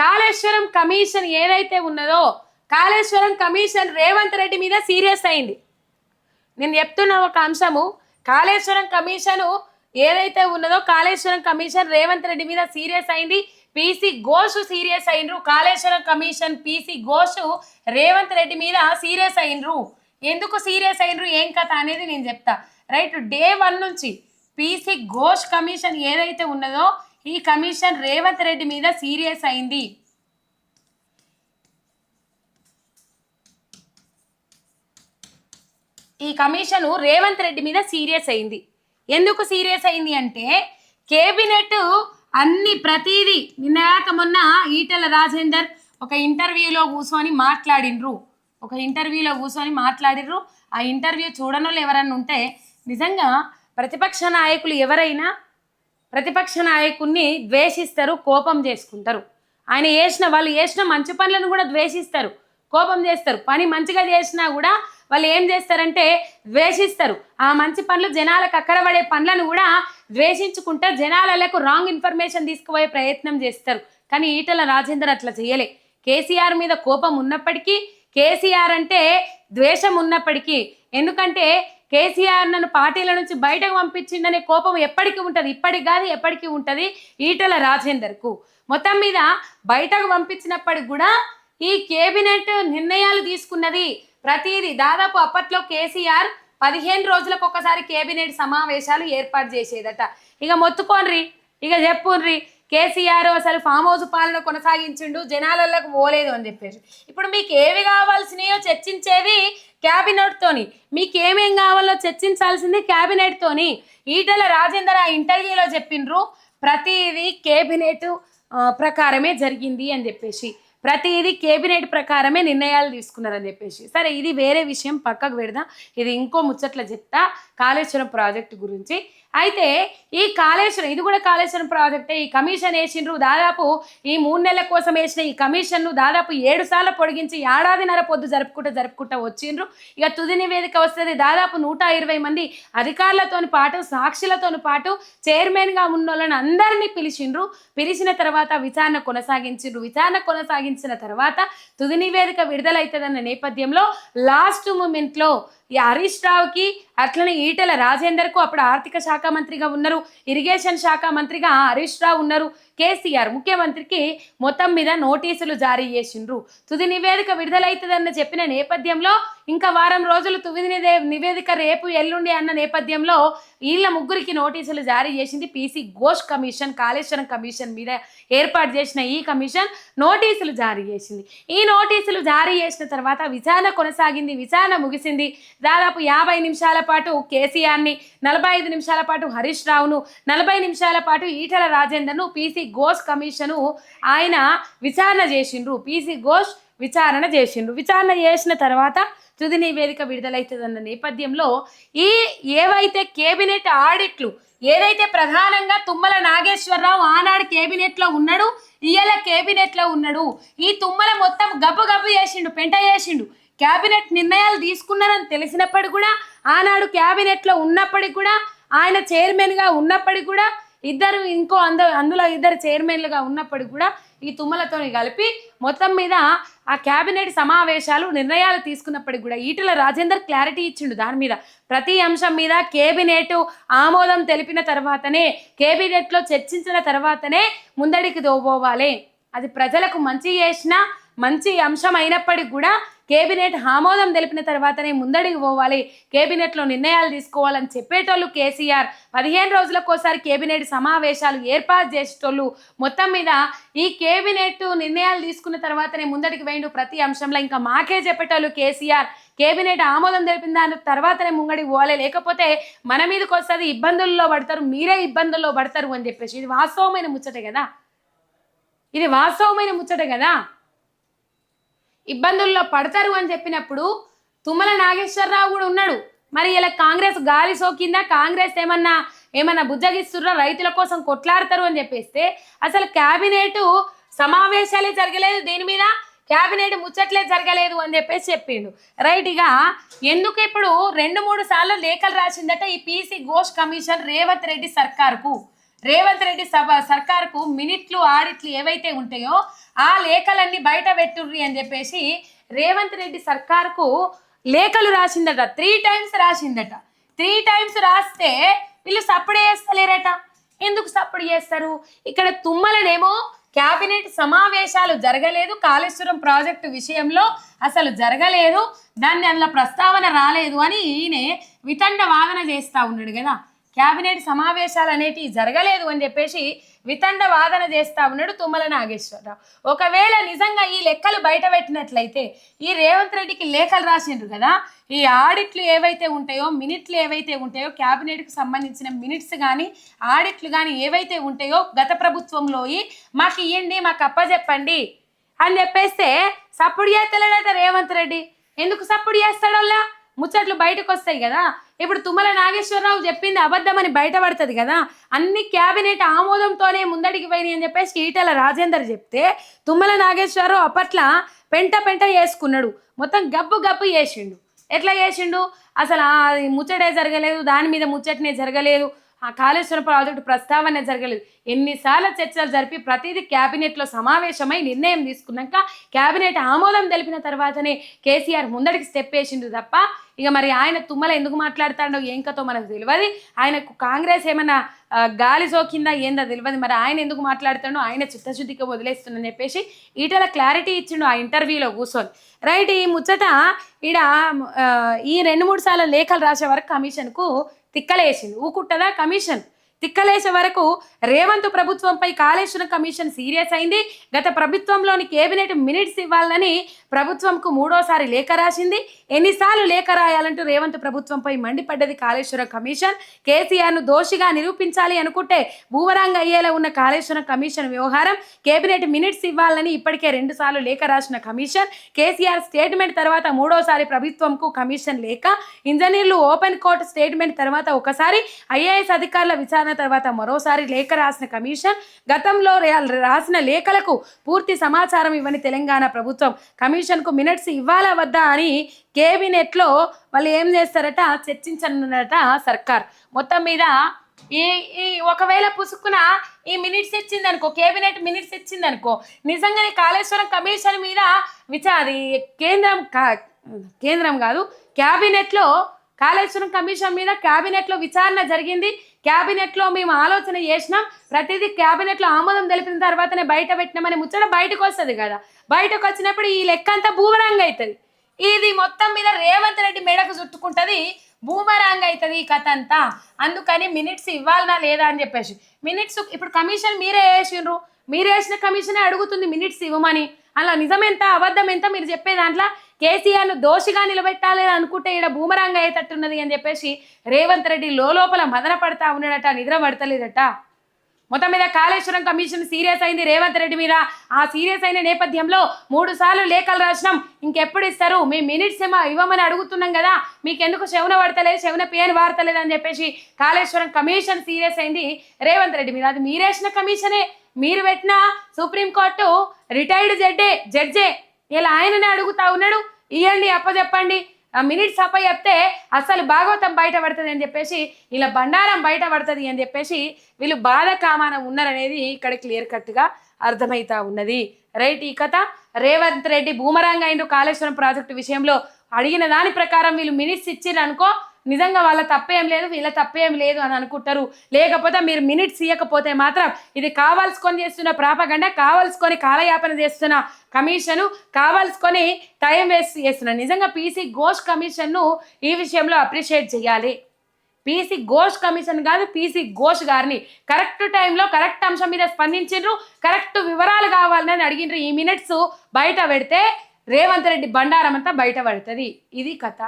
Kaleshwaram commission ఏదైతే ఉన్నదో Kaleshwaram commission Revanth Reddy మీద సీరియస్ అయింది. నేను చెప్తున్న ఒక అంశము కాళేశ్వరం కమిషన్ ఏదైతే ఉన్నదో కాళేశ్వరం కమిషన్ రేవంత్ రెడ్డి మీద సీరియస్ అయింది. పీసీ ఘోష్ సీరియస్ అయినరు కాళేశ్వరం కమిషన్ పీసీ ఘోష్ రేవంత్ రెడ్డి మీద సీరియస్ అయినరు ఎందుకు సీరియస్ అయినరు ఏం కథ అనేది నేను చెప్తా. రైట్ డే వన్ నుంచి పీసీ ఘోష్ కమిషన్ ఏదైతే ఉన్నదో ఈ కమిషన్ రేవంత్ రెడ్డి మీద సీరియస్ అయింది. ఈ కమిషన్ రేవంత్ రెడ్డి మీద సీరియస్ అయింది. ఎందుకు సీరియస్ అయింది అంటే కేబినెట్ అన్ని ప్రతిదీ నిన్నగాక మొన్న ఈటెల రాజేందర్ ఒక ఇంటర్వ్యూలో కూర్చొని మాట్లాడిండ్రు ఒక ఇంటర్వ్యూలో కూర్చొని మాట్లాడిర్రు ఆ ఇంటర్వ్యూ చూడనోళ్ళు ఎవరన్నా ఉంటే నిజంగా ప్రతిపక్ష నాయకులు ఎవరైనా ప్రతిపక్ష నాయకుడిని ద్వేషిస్తారు కోపం చేసుకుంటారు. ఆయన చేసిన వాళ్ళు చేసిన మంచి పనులను కూడా ద్వేషిస్తారు కోపం చేస్తారు. పని మంచిగా చేసినా కూడా వాళ్ళు ఏం చేస్తారంటే ద్వేషిస్తారు. ఆ మంచి పనులు జనాలకు అక్కడ పడే పనులను కూడా ద్వేషించుకుంటా జనాలకు రాంగ్ ఇన్ఫర్మేషన్ తీసుకుపోయే ప్రయత్నం చేస్తారు. కానీ ఈటల రాజేందర్ అట్లా చేయలే. కేసీఆర్ మీద కోపం ఉన్నప్పటికీ కేసీఆర్ అంటే ద్వేషం ఉన్నప్పటికీ ఎందుకంటే కేసీఆర్ నన్ను పార్టీల నుంచి బయటకు పంపించిందనే కోపం ఎప్పటికీ ఉంటుంది. ఇప్పటికి కాదు ఎప్పటికీ ఉంటుంది ఈటల రాజేందర్కు. మొత్తం మీద బయటకు పంపించినప్పటికి కూడా ఈ కేబినెట్ నిర్ణయాలు తీసుకున్నది ప్రతిదీ. దాదాపు అప్పట్లో కేసీఆర్ పదిహేను రోజులకు ఒకసారి కేబినెట్ సమావేశాలు ఏర్పాటు చేసేదట. ఇక మొత్తుకోనరి ఇక చెప్పుర్రి కేసీఆర్ అసలు ఫామ్ హౌస్ పాలన కొనసాగించిండు జనాలకు పోలేదు అని చెప్పేసి. ఇప్పుడు మీకు ఏవి కావాల్సినాయో చర్చించేది క్యాబినెట్ తోని. మీకు ఏమేం కావాలో చర్చించాల్సింది క్యాబినెట్ తోని. ఈటల రాజేందర్ ఆ ఇంటర్వ్యూలో చెప్పిండ్రు ప్రతిదీ కేబినెట్ ప్రకారమే జరిగింది అని చెప్పేసి. ప్రతిదీ కేబినెట్ ప్రకారమే నిర్ణయాలు తీసుకున్నారని చెప్పేసి. సరే ఇది వేరే విషయం పక్కకు పెడదాం. ఇది ఇంకో ముచ్చట్ల చెప్తా. కాళేశ్వరం ప్రాజెక్టు గురించి. అయితే ఈ కాళేశ్వరం ఇది కూడా కాళేశ్వరం ప్రాజెక్టే. ఈ కమిషన్ వేసిండ్రు దాదాపు ఈ మూడు నెలల కోసం వేసిన ఈ కమిషన్ను దాదాపు ఏడు సార్లు పొడిగించి ఏడాదిన్నర పొద్దు జరుపుకుంటూ జరుపుకుంటూ వచ్చిండ్రు. ఇక తుది నివేదిక వస్తుంది దాదాపు నూట ఇరవై మంది అధికారులతోని పాటు సాక్షులతోని పాటు చైర్మన్గా ఉన్న వాళ్ళని అందరినీ పిలిచిండ్రు. పిలిచిన తర్వాత విచారణ కొనసాగించిండ్రు. విచారణ కొనసాగించిన తర్వాత తుది నివేదిక విడుదలవుతుందన్న నేపథ్యంలో లాస్ట్ మూమెంట్లో ఈ హరీష్ రావుకి అట్లనే ఈటెల రాజేందర్కు అప్పుడు ఆర్థిక శాఖ మంత్రిగా ఉన్నారు. ఇరిగేషన్ శాఖ మంత్రిగా హరీష్ రావు ఉన్నారు. కేసీఆర్ ముఖ్యమంత్రికి మొత్తం మీద నోటీసులు జారీ చేసిండ్రు. తుది నివేదిక విడుదలవుతుందన్న చెప్పిన నేపథ్యంలో ఇంకా వారం రోజులు తుది నివేదిక రేపు ఎల్లుండి అన్న నేపథ్యంలో వీళ్ళ ముగ్గురికి నోటీసులు జారీ చేసింది PC Ghosh commission Kaleshwaram commission మీద ఏర్పాటు చేసిన ఈ కమిషన్ నోటీసులు జారీ చేసింది. ఈ నోటీసులు జారీ చేసిన తర్వాత విచారణ కొనసాగింది. విచారణ ముగిసింది. దాదాపు యాభై నిమిషాల పాటు కేసీఆర్ని నలభై ఐదు నిమిషాల పాటు హరీష్ రావును నలభై నిమిషాల పాటు ఈటల రాజేందర్ను పీసీ ఘోష్ కమిషను ఆయన విచారణ చేసిండ్రు. పీసీ ఘోష్ విచారణ చేసిండ్రు. విచారణ చేసిన తర్వాత తుది నివేదిక విడుదలవుతుందన్న నేపథ్యంలో ఈ ఏవైతే కేబినెట్ ఆడిట్లు ఏదైతే ప్రధానంగా తుమ్మల నాగేశ్వరరావు ఆనాడు కేబినెట్లో ఉన్నాడు ఇయ్యాల కేబినెట్లో ఉన్నాడు ఈ తుమ్మల మొత్తం గబ్బు గబ్బు చేసిండు పెంట చేసిండు. క్యాబినెట్ నిర్ణయాలు తీసుకున్నారని తెలిసినప్పటికి కూడా ఆనాడు క్యాబినెట్లో ఉన్నప్పటికి కూడా ఆయన చైర్మన్గా ఉన్నప్పటికి కూడా ఇద్దరు ఇంకో అంద అందులో ఇద్దరు చైర్మన్లుగా ఉన్నప్పటికి కూడా ఈ తుమ్మలతో కలిపి మొత్తం మీద ఆ క్యాబినెట్ సమావేశాలు నిర్ణయాలు తీసుకున్నప్పటికి కూడా ఈటల రాజేందర్ క్లారిటీ ఇచ్చిండు దాని మీద. ప్రతి అంశం మీద కేబినెట్ ఆమోదం తెలిపిన తర్వాతనే కేబినెట్లో చర్చించిన తర్వాతనే ముందడికి దోబోవాలి అది ప్రజలకు మంచి చేసిన మంచి అంశం అయినప్పటికి కూడా కేబినెట్ ఆమోదం తెలిపిన తర్వాతనే ముందడికి పోవాలి. కేబినెట్లో నిర్ణయాలు తీసుకోవాలని చెప్పేటోళ్ళు కేసీఆర్. పదిహేను రోజులకోసారి కేబినెట్ సమావేశాలు ఏర్పాటు చేసేటోళ్ళు మొత్తం మీద ఈ కేబినెట్ నిర్ణయాలు తీసుకున్న తర్వాతనే ముందడికి వేయండు ప్రతి అంశంలో. ఇంకా మాకే చెప్పేటోళ్ళు కేసీఆర్. కేబినెట్ ఆమోదం తెలిపిన దాని తర్వాతనే ముంగడికి పోవాలి. లేకపోతే మన మీదకి వస్తుంది ఇబ్బందుల్లో పడతారు మీరే ఇబ్బందుల్లో పడతారు అని చెప్పేసి. ఇది వాస్తవమైన ముచ్చట కదా? ఇది వాస్తవమైన ముచ్చట కదా? ఇబ్బందుల్లో పడతారు అని చెప్పినప్పుడు తుమ్మల నాగేశ్వరరావు కూడా ఉన్నాడు. మరి ఇలా కాంగ్రెస్ గాలి సోకిందా? కాంగ్రెస్ ఏమన్నా ఏమన్నా బుజ్జగిస్తుర్రా? రైతుల కోసం కొట్లాడతారు అని చెప్పేస్తే అసలు క్యాబినెట్ సమావేశాలే జరగలేదు దీని మీద క్యాబినెట్ ముచ్చట్లే జరగలేదు అని చెప్పేసి చెప్పిండు. రైట్ ఇక ఎందుకు ఇప్పుడు రెండు మూడు సార్లు లేఖలు రాసిందట ఈ పీసీ ఘోష్ కమిషన్ రేవంత్ రెడ్డి సర్కార్కు? రేవంత్ రెడ్డి సభ సర్కార్కు మినిట్లు ఆడిట్లు ఏవైతే ఉంటాయో ఆ లేఖలన్నీ బయట పెట్టుర్రి అని చెప్పేసి రేవంత్ రెడ్డి సర్కార్కు లేఖలు రాసిందట. త్రీ టైమ్స్ రాసిందట. త్రీ టైమ్స్ రాస్తే వీళ్ళు సప్పుడు చేస్తలేరట. ఎందుకు సప్పుడు చేస్తారు? ఇక్కడ తుమ్మలనేమో క్యాబినెట్ సమావేశాలు జరగలేదు. కాళేశ్వరం ప్రాజెక్టు విషయంలో అసలు జరగలేదు. దాన్ని అందులో ప్రస్తావన రాలేదు అని ఈయనే వితండ వాదన చేస్తూ ఉన్నాడు కదా. క్యాబినెట్ సమావేశాలు అనేటివి జరగలేదు అని చెప్పేసి వితండ వాదన చేస్తా ఉన్నాడు తుమ్మల నాగేశ్వరరావు. ఒకవేళ నిజంగా ఈ లెక్కలు బయట పెట్టినట్లయితే ఈ రేవంత్ రెడ్డికి లేఖలు రాసిండ్రు కదా ఈ ఆడిట్లు ఏవైతే ఉంటాయో మినిట్లు ఏవైతే ఉంటాయో క్యాబినెట్కి సంబంధించిన మినిట్స్ కానీ ఆడిట్లు కానీ ఏవైతే ఉంటాయో గత ప్రభుత్వంలో మాకు ఇవ్వండి మాకు అప్పచెప్పండి అని చెప్పేస్తే సప్పుడు చేస్తలేడట రేవంత్ రెడ్డి. ఎందుకు సప్పుడు చేస్తాడోల్లా ముచ్చట్లు బయటకు వస్తాయి కదా? ఇప్పుడు తుమ్మల నాగేశ్వరరావు చెప్పింది అబద్ధమని బయటపడుతుంది కదా? అన్ని క్యాబినెట్ ఆమోదంతోనే ముందడికి పోయినాయి అని చెప్పేసి ఈటల రాజేందర్ చెప్తే తుమ్మల నాగేశ్వరరావు అప్పట్ల పెంట పెంట చేసుకున్నాడు. మొత్తం గబ్బు గబ్బు చేసిండు. ఎట్లా చేసిండు? అసలు ముచ్చటే జరగలేదు దాని మీద ముచ్చటనే జరగలేదు. ఆ కాళేశ్వరం ప్రాజెక్టు ప్రస్తావన జరగలేదు. ఎన్నిసార్లు చర్చలు జరిపి ప్రతిదీ క్యాబినెట్లో సమావేశమై నిర్ణయం తీసుకున్నాక క్యాబినెట్ ఆమోదం తెలిపిన తర్వాతనే కేసీఆర్ ముందడికి స్టెప్ వేసిండు తప్ప ఇక మరి ఆయన తుమ్మల ఎందుకు మాట్లాడతాడో ఏం కథో మనకు తెలియదు. ఆయనకు కాంగ్రెస్ ఏమైనా గాలి సోకిందా ఏందో తెలియదు. మరి ఆయన ఎందుకు మాట్లాడుతాడో ఆయన చిత్తశుద్ధికి వదిలేస్తుందని చెప్పేసి ఈటల క్లారిటీ ఇచ్చిండు ఆ ఇంటర్వ్యూలో కూర్చొని. రైట్ ఈ ముచ్చట ఈడ ఈ రెండు మూడు సార్లు లేఖలు రాసే వరకు కమిషన్కు తిక్కలేసింది. ఊకుట్టదా కమిషన్? తిక్కలేసే వరకు రేవంత్ ప్రభుత్వంపై కాళేశ్వరం కమిషన్ సీరియస్ అయింది. గత ప్రభుత్వంలోని కేబినెట్ మినిట్స్ ఇవ్వాలని ప్రభుత్వంకు మూడోసారి లేఖ రాసింది. ఎన్నిసార్లు లేఖ రాయాలంటూ రేవంత్ ప్రభుత్వంపై మండిపడ్డది కాళేశ్వరం కమిషన్. కేసీఆర్ను దోషిగా నిరూపించాలి అనుకుంటే భూవరాంగ అయ్యేలా ఉన్న కాళేశ్వరం కమిషన్ వ్యవహారం కేబినెట్ మినిట్స్ ఇవ్వాలని ఇప్పటికే రెండుసార్లు లేఖ రాసిన కమిషన్. కేసీఆర్ స్టేట్మెంట్ తర్వాత మూడోసారి ప్రభుత్వంకు కమిషన్ లేఖ. ఇంజనీర్లు ఓపెన్ కోర్టు స్టేట్మెంట్ తర్వాత ఒకసారి ఐఏఎస్ అధికారుల విచారణ తర్వాత మరోసారి లేఖ రాసిన కమిషన్. గతంలో రాసిన లేఖలకు పూర్తి సమాచారం ఇవ్వని తెలంగాణ ప్రభుత్వం. కమిషన్కు మినిట్స్ ఇవ్వాలా వద్దా అని కేబినెట్లో వాళ్ళు ఏం చేస్తారట? చర్చించనున్నట సర్కార్. మొత్తం మీద ఈ ఈ ఒకవేళ పుసుకున ఈ మినిట్స్ ఇచ్చింది అనుకో కేబినెట్ మినిట్స్ ఇచ్చింది అనుకో నిజంగానే కాళేశ్వరం కమిషన్ మీద విచారి కేంద్రం కా- కేంద్రం కాదు క్యాబినెట్లో కాళేశ్వరం కమిషన్ మీద క్యాబినెట్లో విచారణ జరిగింది. క్యాబినెట్లో మేము ఆలోచన చేసినాం ప్రతిదీ క్యాబినెట్లో ఆమోదం తెలిపిన తర్వాతనే బయట పెట్టినామని ముచ్చట బయటకు వస్తుంది కదా. బయటకు వచ్చినప్పుడు ఈ లెక్క అంతా భూమరాంగ్ అవుతుంది ఇది మొత్తం మీద రేవంత్ రెడ్డి మెడకు చుట్టుకుంటది. భూమరాంగ్ అవుతుంది ఈ కథ అంతా. అందుకని మినిట్స్ ఇవ్వాలనా లేదా అని చెప్పేసి. మినిట్స్ ఇప్పుడు కమిషన్ మీరే వేసిండ్రు. మీరు వేసిన కమిషనే అడుగుతుంది మినిట్స్ ఇవ్వమని. అలా నిజం ఎంత అబద్ధం ఎంత మీరు చెప్పే దాంట్లో కేసీఆర్ను దోషిగా నిలబెట్టాలి అనుకుంటే ఇక్కడ బూమరాంగ్ అయ్యేటట్టున్నది అని చెప్పేసి రేవంత్ రెడ్డి లోపల మదన పడతా ఉన్నాడట నిద్ర పడతలేదట. మొత్తం మీద కాళేశ్వరం కమిషన్ సీరియస్ అయింది రేవంత్ రెడ్డి మీద. ఆ సీరియస్ అయిన నేపథ్యంలో మూడు సార్లు లేఖలు రాసినాం. ఇంకెప్పుడు ఇస్తారు? మీ మినిట్స్ ఏమో ఇవ్వమని అడుగుతున్నాం కదా. మీకు ఎందుకు శవన పడతలేదు శవన పేరు వాడతలేదు అని చెప్పేసి కాళేశ్వరం కమిషన్ సీరియస్ అయింది రేవంత్ రెడ్డి మీద. అది మీరేసిన కమిషనే. మీరు పెట్టిన సుప్రీంకోర్టు రిటైర్డ్ జడ్డే జడ్జే. ఇలా ఆయననే అడుగుతా ఉన్నాడు ఇవ్వండి అప్పచెప్పండి ఆ మినిట్స్ అప్ప చెప్తే అసలు భాగవతం బయట పడుతుంది అని చెప్పేసి ఇలా బండారం బయట పడుతుంది అని చెప్పేసి వీళ్ళు బాధ కామానం ఉన్నారనేది ఇక్కడ క్లియర్ కట్గా అర్థమవుతా ఉన్నది. రైట్ ఈ కథ రేవంత్ రెడ్డి భూమరాంగ్ అయిన కాళేశ్వరం ప్రాజెక్టు విషయంలో అడిగిన దాని ప్రకారం వీళ్ళు మినిట్స్ ఇచ్చిరనుకో అనుకో నిజంగా వాళ్ళ తప్పేం లేదు వీళ్ళ తప్పేం లేదు అని అనుకుంటారు. లేకపోతే మీరు మినిట్స్ ఇవ్వకపోతే మాత్రం ఇది కావాల్సుకొని చేస్తున్న ప్రాపగండ కావాల్సుకొని కాలయాపన చేస్తున్న కమిషను కావాల్సుకొని టైం వేస్ట్ చేస్తున్న. నిజంగా పీసీ ఘోష్ కమిషన్ను ఈ విషయంలో అప్రిషియేట్ చేయాలి. పీసీ ఘోష్ కమిషన్ కాదు పీసీ ఘోష్ గారిని. కరెక్ట్ టైంలో కరెక్ట్ అంశం మీద స్పందించిండ్రు కరెక్ట్ వివరాలు కావాలని అడిగిండ్రు. ఈ మినిట్స్ బయట పెడితే రేవంత్ రెడ్డి బండారం అంతా బయట పడుతుంది. ఇది కథ.